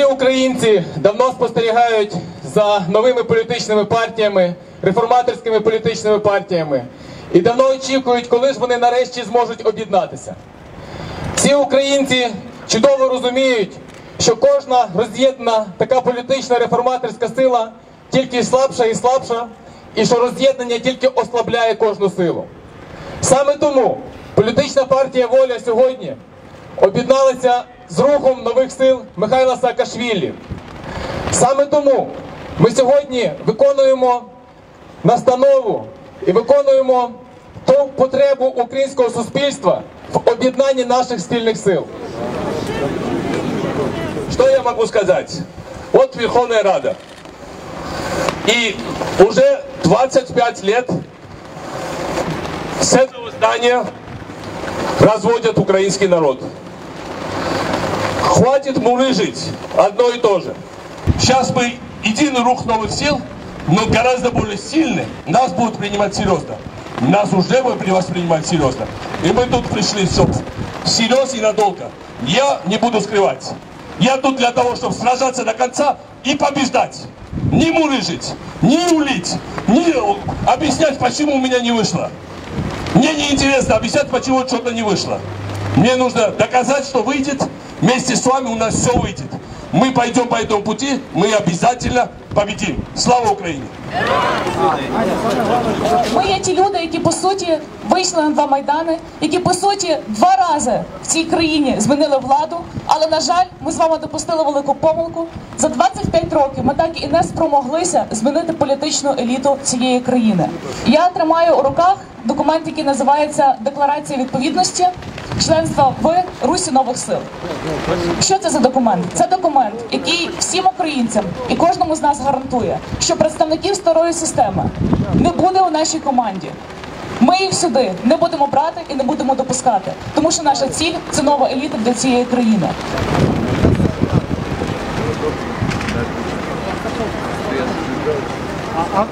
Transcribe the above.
українці давно спостерігають за новими політичними партіями, реформаторськими політичними партіями, і давно очікують, коли ж вони нарешті зможуть об'єднатися. Всі українці чудово розуміють, що кожна роз'єднана така політична реформаторська сила тільки слабша і слабша, і що роз'єднання тільки ослабляє кожну силу. Саме тому політична партія Воля сьогодні об'єдналася з рухом нових сил Михайла Саакашвілі. Саме тому ми сьогодні виконуємо настанову і виконуємо ту потребу українського суспільства в об'єднанні наших спільних сил. Что я могу сказать? Вот Верховная Рада. И уже 25 лет с этого здания разводят украинский народ. Хватит мурыжить одно и то же. Сейчас мы единый рух новых сил, но гораздо более сильный. Нас будут принимать серьезно. Нас уже будут воспринимать серьезно. И мы тут пришли, чтобы всерьез и надолго. Я не буду скрывать. Я тут для того, чтобы сражаться до конца и побеждать. Не мурыжить, не юлить, не объяснять, почему у меня не вышло. Мне не интересно объяснять, почему что-то не вышло. Мне нужно доказать, что выйдет. Вместе с вами у нас все выйдет. Мы пойдем по этому пути, мы обязательно победим. Слава Украине! Ми є ті люди, які по суті вийшли на два майдани, які по суті два рази в цій країні змінили владу. Але на жаль, ми з вами допустили велику помилку. За 25 років ми так і не спромоглися змінити політичну еліту цієї країни. Я тримаю у руках документ, який називається Декларація відповідності членства в Русі нових сил. Що це за документ? Це документ, який всім українцям і кожному з нас гарантує, що представників старої системи не буде у нашій команді. Ми їх сюди не будемо брати і не будемо допускати, тому що наша ціль це нова еліта для цієї країни. А,